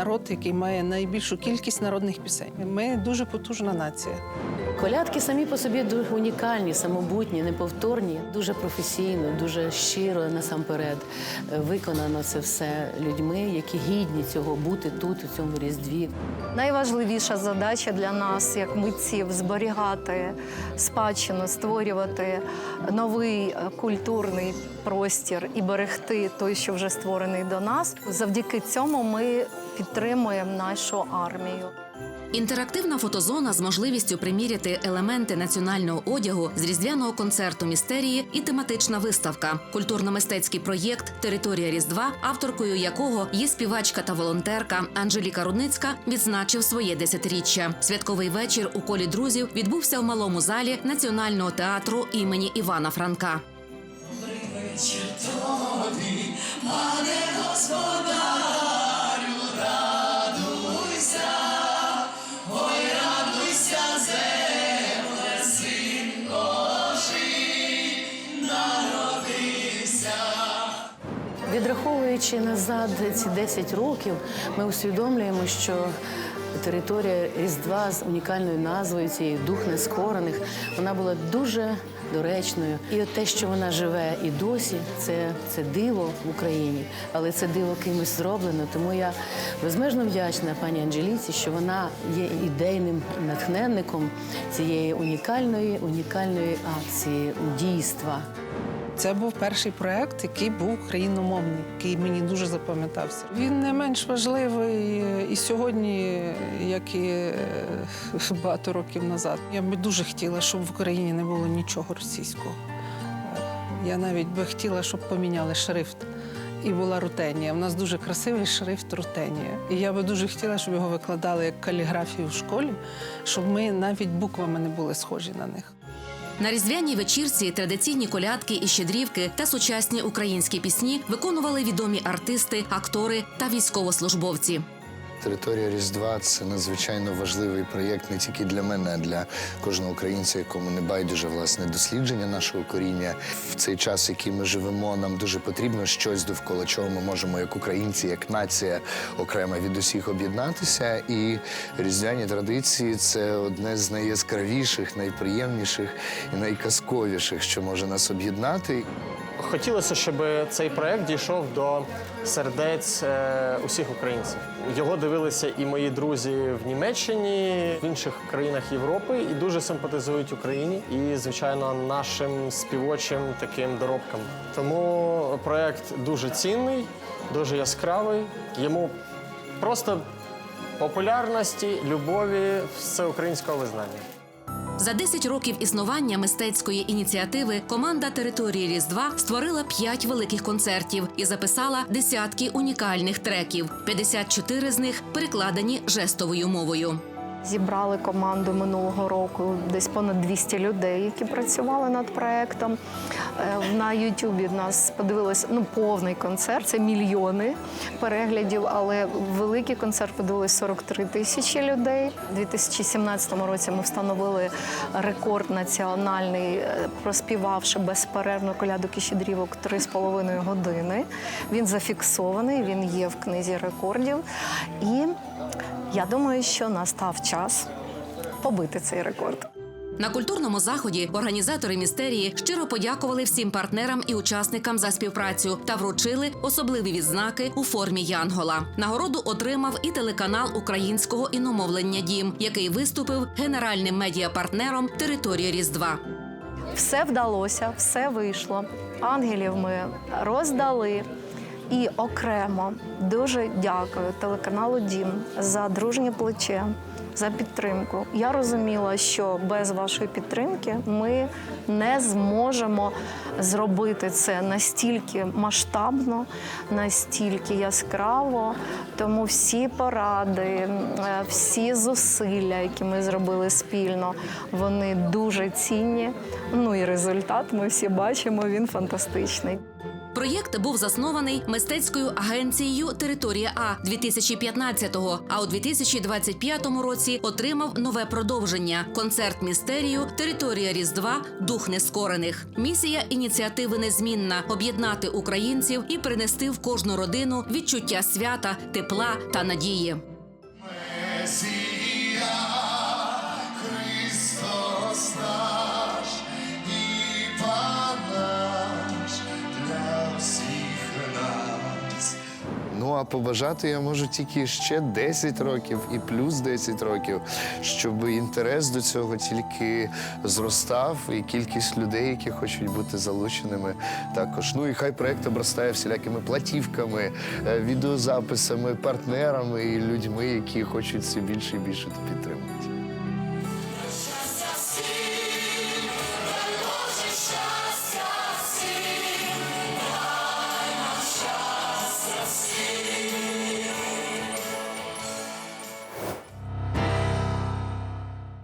народ, який має найбільшу кількість народних пісень. Ми дуже потужна нація. Колядки самі по собі дуже унікальні, самобутні, неповторні, дуже професійно, дуже щиро насамперед е, виконано це все людьми, які гідні цього бути тут, у цьому різдві. Найважливіша задача для нас, як митців, зберігати спадщину, створювати новий е, культурний простір і берегти той, що вже створений до нас. Завдяки цьому ми підтримуємо нашу армію. Інтерактивна фотозона з можливістю приміряти елементи національного одягу з різдвяного концерту містерії і тематична виставка, культурно-мистецький проєкт Територія Різдва, авторкою якого є співачка та волонтерка Анжеліка Рудницька, відзначив своє десятиріччя. Святковий вечір у колі друзів відбувся в малому залі Національного театру імені Івана Франка. Відраховуючи назад ці 10 років, ми усвідомлюємо, що територія Різдва з унікальною назвою цієї дух нескорених, вона була дуже доречною. І от те, що вона живе і досі, це, це диво в Україні, але це диво кимось зроблено. Тому я безмежно вдячна пані Анжеліці, що вона є ідейним натхненником цієї унікальної, унікальної акції дійства. Це був перший проект, який був україномовний, який мені дуже запам'ятався. Він не менш важливий і сьогодні, як і е, багато років назад. Я би дуже хотіла, щоб в Україні не було нічого російського. Я навіть би хотіла, щоб поміняли шрифт. І була рутенія. У нас дуже красивий шрифт рутенія. І я би дуже хотіла, щоб його викладали як каліграфію в школі, щоб ми навіть буквами не були схожі на них. На різдвяній вечірці традиційні колядки і щедрівки та сучасні українські пісні виконували відомі артисти, актори та військовослужбовці. Територія Різдва це надзвичайно важливий проєкт не тільки для мене, а для кожного українця, якому не байдуже власне дослідження нашого коріння. В цей час, який ми живемо, нам дуже потрібно щось довкола чого ми можемо, як українці, як нація окремо від усіх об'єднатися. І різдвяні традиції це одне з найяскравіших, найприємніших і найказковіших, що може нас об'єднати. Хотілося, щоб цей проект дійшов до сердець е, усіх українців. Його дивилися і мої друзі в Німеччині, в інших країнах Європи, і дуже симпатизують Україні і, звичайно, нашим співочим таким доробкам. Тому проект дуже цінний, дуже яскравий. Йому просто популярності, любові, всеукраїнського визнання. За 10 років існування мистецької ініціативи команда території Різдва створила 5 великих концертів і записала десятки унікальних треків. 54 з них перекладені жестовою мовою. Зібрали команду минулого року десь понад 200 людей, які працювали над проектом. Е, На Ютубі нас подивилось ну повний концерт. Це мільйони переглядів, але великий концерт подивилось 43 тисячі людей. У 2017 році ми встановили рекорд національний, е, проспівавши безперервно колядок і щедрівок 3,5 години. Він зафіксований, він є в книзі рекордів. І я думаю, що настав час побити цей рекорд. На культурному заході організатори містерії щиро подякували всім партнерам і учасникам за співпрацю та вручили особливі відзнаки у формі Янгола. Нагороду отримав і телеканал українського іномовлення Дім, який виступив генеральним медіапартнером території Різдва. Все вдалося, все вийшло. Ангелів ми роздали. І окремо дуже дякую телеканалу Дім за дружнє плече, за підтримку. Я розуміла, що без вашої підтримки ми не зможемо зробити це настільки масштабно, настільки яскраво. Тому всі поради, е, всі зусилля, які ми зробили спільно, вони дуже цінні. Ну і результат ми всі бачимо. Він фантастичний. Проєкт був заснований мистецькою агенцією Територія А 2015-го, А у 2025 році отримав нове продовження концерт містерію Територія Різдва Дух нескорених. Місія ініціативи незмінна об'єднати українців і принести в кожну родину відчуття свята, тепла та надії. Побажати я можу тільки ще 10 років і плюс 10 років, щоб інтерес до цього тільки зростав, і кількість людей, які хочуть бути залученими, також. Ну і хай проект обростає всілякими платівками, е, відеозаписами, партнерами і людьми, які хочуть все більше і більше підтримувати.